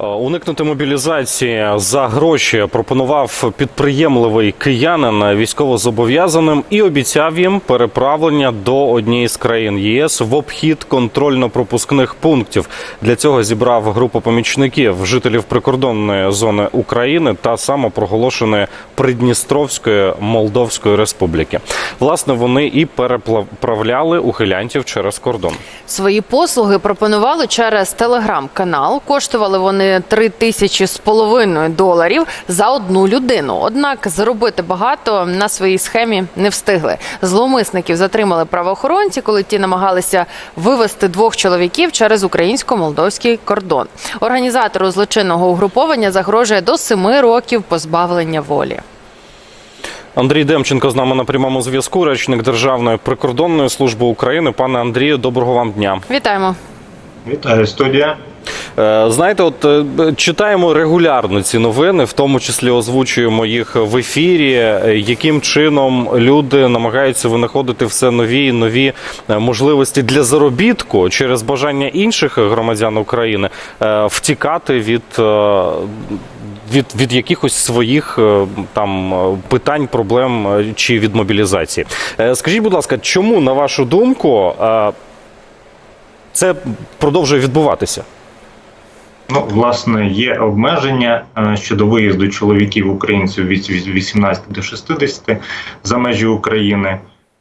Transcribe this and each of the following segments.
Е, Уникнути мобілізації за гроші пропонував підприємливий киянин військовозобов'язаним і обіцяв їм переправлення до однієї з країн ЄС в обхід контрольно-пропускних пунктів. Для цього зібрав групу помічників жителів прикордонної зони України та самопроголошеної Придністровської Молдовської Республіки. Власне, вони і переправляли ухилянтів через кордон. Свої послуги пропонували через телеграм-канал. Коштували вони три тисячі з половиною доларів за одну людину. Однак заробити багато на своїй схемі не встигли. Зловмисників затримали правоохоронці, коли ті намагалися вивести двох чоловіків через українсько-молдовський кордон. Організатору злочинного угруповання загрожує до семи років позбавлення волі. Андрій Демченко з нами на прямому зв'язку, речник Державної прикордонної служби України. Пане Андрію, доброго вам дня. Вітаємо. Вітаю, студія. Е, Знаєте, от е, читаємо регулярно ці новини, в тому числі озвучуємо їх в ефірі. е, Яким чином люди намагаються винаходити все нові і нові можливості для заробітку через бажання інших громадян України втікати від. Від, від якихось своїх там питань, проблем чи від мобілізації. Скажіть, будь ласка, чому, на вашу думку, це продовжує відбуватися? Ну, власне, є обмеження е, щодо виїзду чоловіків українців від від 18 до 60 за межі України.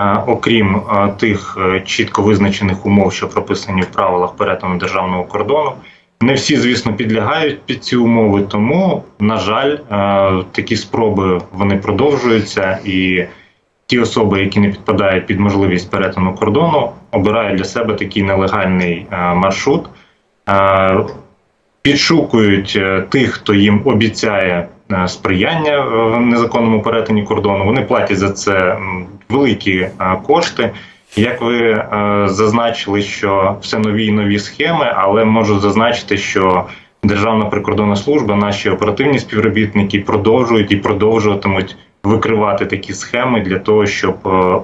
Е, Окрім е, тих чітко визначених умов, що прописані в правилах перетину державного кордону, не всі, звісно, підлягають під ці умови. Тому, на жаль, такі спроби вони продовжуються, і ті особи, які не підпадають під можливість перетину кордону, обирають для себе такий нелегальний маршрут. Підшукують е, тих, хто їм обіцяє е, сприяння в незаконному перетині кордону. Вони платять за це великі е, кошти. Як ви зазначили, що все нові і нові схеми, але можу зазначити, що Державна прикордонна служба, наші оперативні співробітники продовжують і продовжуватимуть викривати такі схеми для того, щоб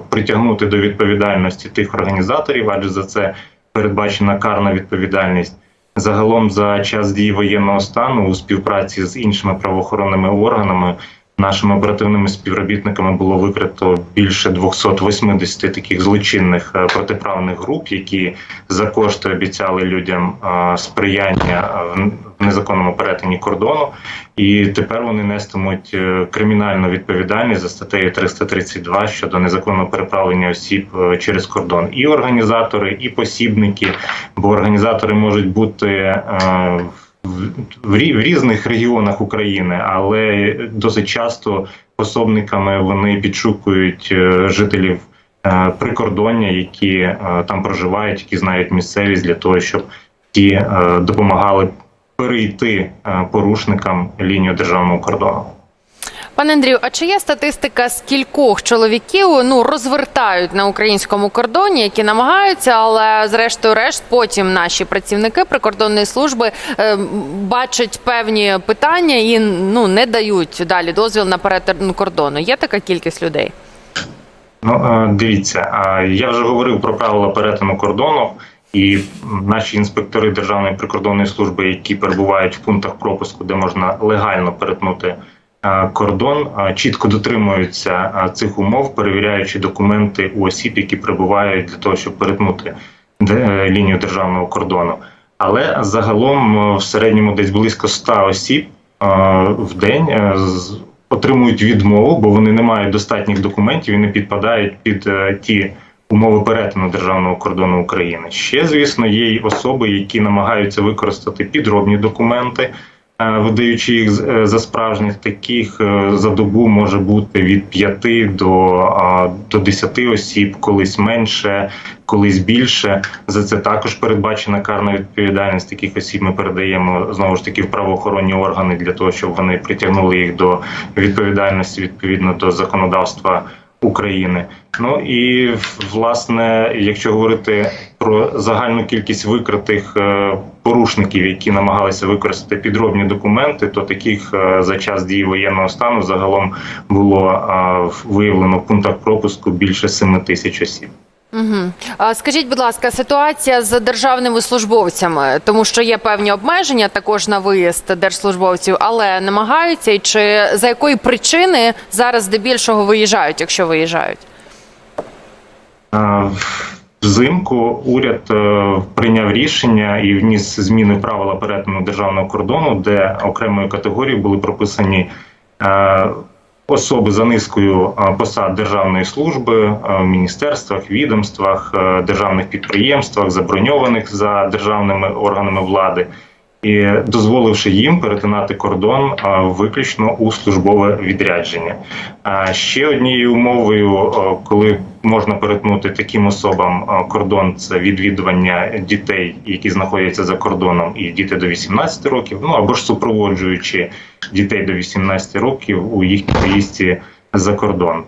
притягнути до відповідальності тих організаторів, адже за це передбачена карна відповідальність. Загалом за час дії воєнного стану у співпраці з іншими правоохоронними органами нашими оперативними співробітниками було викрито більше 280 таких злочинних е, протиправних груп, які за кошти обіцяли людям е, сприяння е, незаконному перетині кордону, і тепер вони нестимуть е, кримінальну відповідальність за статтею 332 щодо незаконного переправлення осіб е, через кордон. І організатори, і посібники, бо організатори можуть бути. е, в- в рі- в різних регіонах України, але досить часто пособниками вони підшукують жителів прикордоння, які там проживають, які знають місцевість для того, щоб ті допомагали перейти е, порушникам лінію державного кордону. Пане Андрію, а чи є статистика скількох чоловіків ну розвертають на українському кордоні, які намагаються, але зрештою решт потім наші працівники прикордонної служби е, бачать певні питання і ну не дають далі дозвіл на перетин кордону? Є така кількість людей? Ну е, дивіться, е, я вже говорив про правила перетину кордону, і наші інспектори Державної прикордонної служби, які перебувають в пунктах пропуску, де можна легально перетнути е, кордон, е, чітко дотримуються е, цих умов, перевіряючи документи у осіб, які прибувають для того, щоб перетнути лінію державного кордону. Але загалом в середньому десь близько 100 осіб в день отримують відмову, бо вони не мають достатніх документів і не підпадають під ті умови перетину державного кордону України. Ще, звісно, є й особи, які намагаються використати підробні документи. е, Видаючи їх е, за справжніх, таких е, за добу може бути від 5 до, до 10 осіб, колись менше, колись більше. За це також передбачена карна відповідальність таких осіб. Ми передаємо знову ж таки в правоохоронні органи для того, щоб вони притягнули їх до відповідальності відповідно до законодавства України. Ну і власне, якщо говорити про загальну кількість викритих е, порушників, які намагалися використати підробні документи, то таких е, за час дії воєнного стану загалом було е, виявлено в пунктах пропуску більше 7 тисяч осіб. Угу. А скажіть, будь ласка, ситуація з державними службовцями, тому що є певні обмеження також на виїзд держслужбовців, але намагаються і чи за якої причини зараз здебільшого виїжджають, якщо виїжджають? Взимку уряд е, прийняв рішення і вніс зміни правила перетину державного кордону, де окремою категорією були прописані е, особи за низкою посад державної служби в міністерствах, відомствах, державних підприємствах, заброньованих за державними органами влади. І дозволивши їм перетинати кордон виключно у службове відрядження. Ще однією умовою, коли можна перетнути таким особам кордон, це відвідування дітей, які знаходяться за кордоном, і діти до 18 років, ну або ж супроводжуючи дітей до 18 років у їхній поїздці за кордон.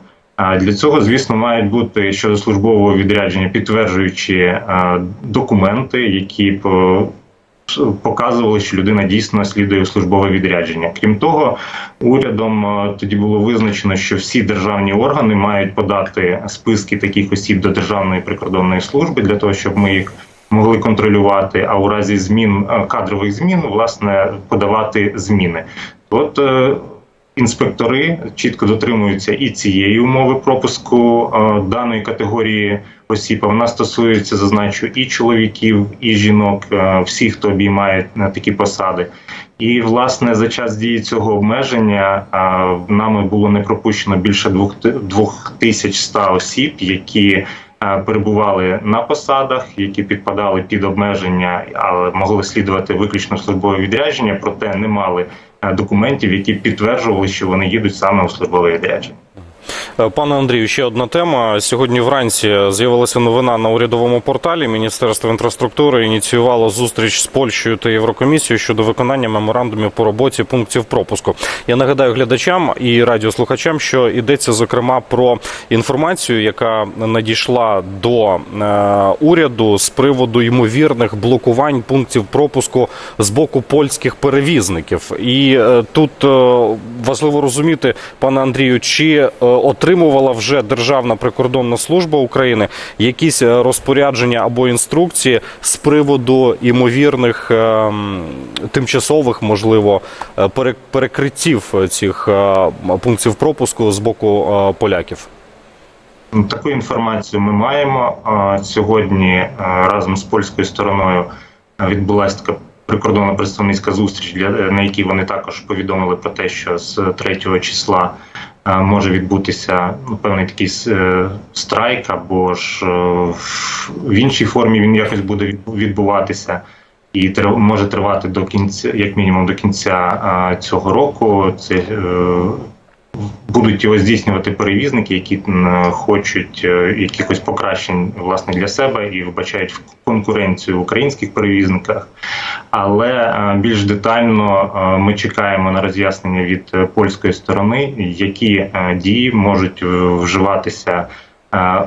Для цього, звісно, мають бути щодо службового відрядження підтверджуючі документи, які показували, що людина дійсно слідує службове відрядження. Крім того, урядом тоді було визначено, що всі державні органи мають подати списки таких осіб до Державної прикордонної служби для того, щоб ми їх могли контролювати. А у разі змін кадрових змін, власне, подавати зміни. От е, інспектори чітко дотримуються і цієї умови пропуску е, даної категорії осіб. А Вона стосується, зазначу, і чоловіків, і жінок, е, всіх, хто обіймає такі посади. І власне за час дії цього обмеження нами було не пропущено більше двох ти- 2100 осіб, які перебували на посадах, які підпадали під обмеження, але могли слідувати виключно службове відрядження, проте не мали е, документів, які підтверджували, що вони їдуть саме у службове відрядження. Е, Пане Андрію, ще одна тема. Сьогодні вранці з'явилася новина на урядовому порталі. Міністерство інфраструктури ініціювало зустріч з Польщею та Єврокомісією щодо виконання меморандумів по роботі пунктів пропуску. Я нагадаю глядачам і радіослухачам, що йдеться зокрема про інформацію, яка надійшла до е, уряду з приводу ймовірних блокувань пунктів пропуску з боку польських перевізників. І е, тут важливо розуміти, пане Андрію, чи отримувала вже Державна прикордонна служба України якісь е, розпорядження або інструкції з приводу ймовірних е, тимчасових, можливо, е, перекриттів цих е, пунктів пропуску з боку поляків. Таку інформацію ми маємо. Сьогодні разом з польською стороною відбулася така прикордонна представницька зустріч, на якій вони також повідомили про те, що з 3 числа може відбутися ну, певний такий е, страйк, або ж е, в- іншій формі він якось буде відбуватися. І може тривати до кінця, як мінімум до кінця цього року. Це е, будуть його здійснювати перевізники, які хочуть е, якихось покращень власне для себе і вбачають в конкуренцію в українських перевізниках. Але е, більш детально е, ми чекаємо на роз'яснення від польської сторони, які дії можуть вживатися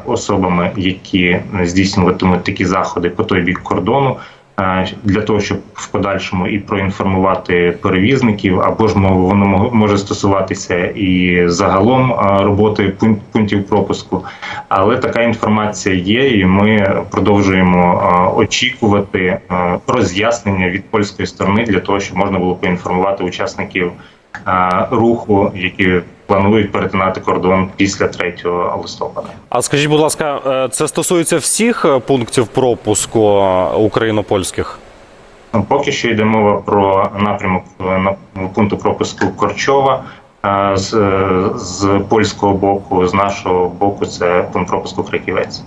особами, які здійснюватимуть такі заходи по той бік кордону. Е, Для того щоб в подальшому і проінформувати перевізників, або ж воно мо- може стосуватися і загалом е, роботи пун- пунктів пропуску. Але така інформація є, і ми продовжуємо е, очікувати роз'яснення від польської сторони для того, щоб можна було поінформувати учасників руху, які планують перетинати кордон після 3 листопада. А скажіть, будь ласка, е, це стосується всіх е, пунктів пропуску е, україно-польських? Ну, Поки що йде мова про напрямок на пункту пропуску Корчова. З, з польського боку, з нашого боку, це пункт пропуску Краківець.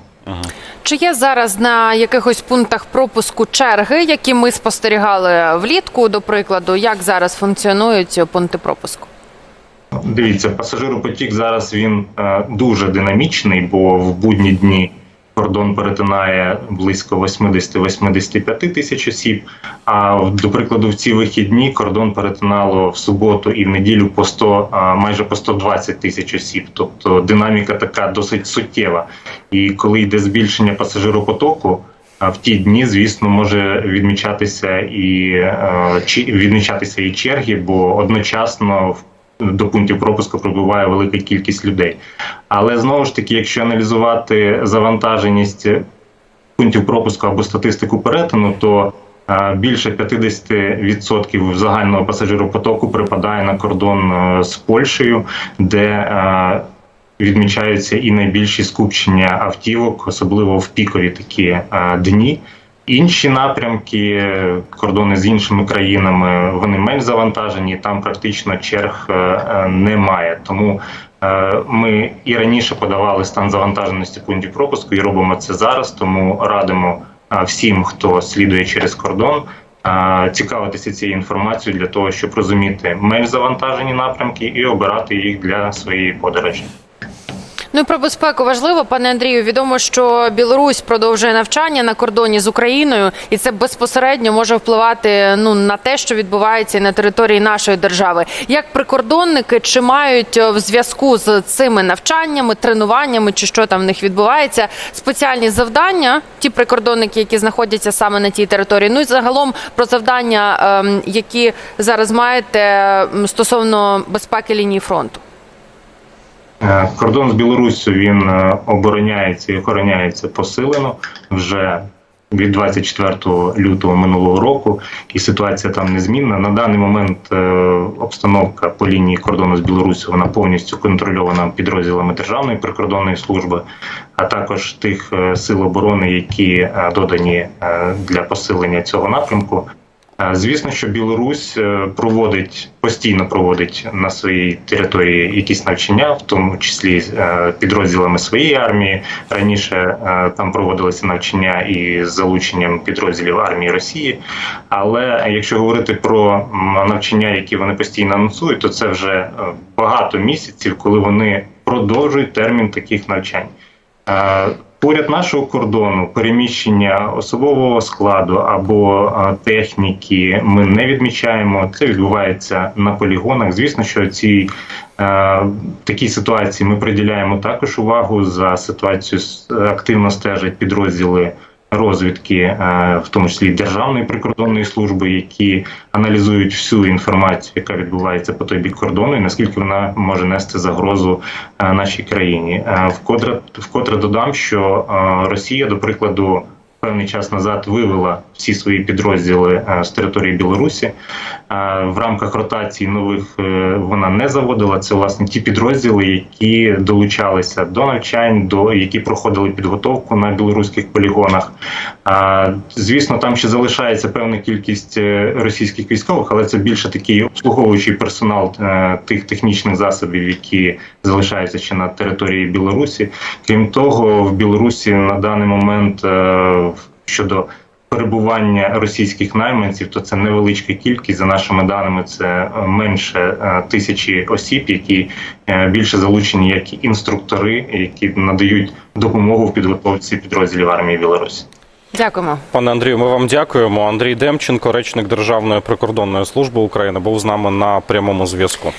Чи є зараз на якихось пунктах пропуску черги, які ми спостерігали влітку, до прикладу, як зараз функціонують пункти пропуску? Дивіться, пасажиропотік зараз він е, дуже динамічний, бо в будні дні кордон перетинає близько 80-85 тисяч осіб. А до прикладу, в ці вихідні кордон перетинало в суботу і в неділю по 100, а, майже по 120 тисяч осіб. Тобто динаміка така досить суттєва. І коли йде збільшення пасажиропотоку. А в ті дні, звісно, може відмічатися і е, відмічатися і черги, бо одночасно в до пунктів пропуску прибуває велика кількість людей. Але знову ж таки, якщо аналізувати завантаженість пунктів пропуску або статистику перетину, то е, більше 50% загального пасажиропотоку припадає на кордон е, з Польщею, де е, відмічаються і найбільші скупчення автівок, особливо в пікові такі е, дні. Інші напрямки, кордони з іншими країнами, вони менш завантажені. Там практично черг е, е, немає. Тому е, ми і раніше подавали стан завантаженості пунктів пропуску і робимо це зараз. Тому радимо всім, хто слідує через кордон, цікавитися цією інформацією для того, щоб розуміти менш завантажені напрямки і обирати їх для своєї подорожі. Ну про безпеку важливо, пане Андрію. Відомо, що Білорусь продовжує навчання на кордоні з Україною, і це безпосередньо може впливати ну на те, що відбувається на території нашої держави. Як прикордонники чи мають е, в зв'язку з цими навчаннями, тренуваннями, чи що там в них відбувається, спеціальні завдання, ті прикордонники, які знаходяться саме на тій території. Ну і загалом про завдання, ем, які зараз маєте стосовно безпеки лінії фронту. Е, Кордон з Білоруссю він е, обороняється і охороняється посилено вже від 24 лютого минулого року, і ситуація там незмінна. На даний момент е, обстановка по лінії кордону з Білоруссю вона повністю контрольована підрозділами Державної прикордонної служби, а також тих сил оборони, які додані для посилення цього напрямку. Е, Звісно, що Білорусь е, проводить постійно проводить на своїй території якісь навчання, в тому числі е, підрозділами своєї армії. Раніше там проводилися навчання і з залученням підрозділів армії Росії. Але якщо говорити про навчання, які вони постійно анонсують, то це вже багато місяців, коли вони продовжують термін таких навчань. Поряд нашого кордону переміщення особового складу або техніки ми не відмічаємо. Це відбувається на полігонах. Звісно, що ці такій ситуації ми приділяємо також увагу за ситуацію активно стежать підрозділи розвідки, е, в тому числі Державної прикордонної служби, які аналізують всю інформацію, яка відбувається по той бік кордону, і наскільки вона може нести загрозу е, нашій країні. Е, Вкотре вкотре додам, що Росія, до прикладу, певний час назад вивела всі свої підрозділи е, з території Білорусі. Е, В рамках ротації нових е, вона не заводила. Це власне ті підрозділи, які долучалися до навчань, до які проходили підготовку на білоруських полігонах. Звісно, там ще залишається певна кількість російських військових, але це більше такий обслуговуючий персонал тих технічних засобів, які залишаються ще на території Білорусі. Крім того, в Білорусі на даний момент щодо перебування російських найманців, то це невеличка кількість. За нашими даними, це е, менше е, тисячі осіб, які е, більше залучені як інструктори, які надають допомогу в підготовці підрозділів армії Білорусі. Дякуємо. Пане Андрію, ми вам дякуємо. Андрій Демченко, речник Державної прикордонної служби України, був з нами на прямому зв'язку.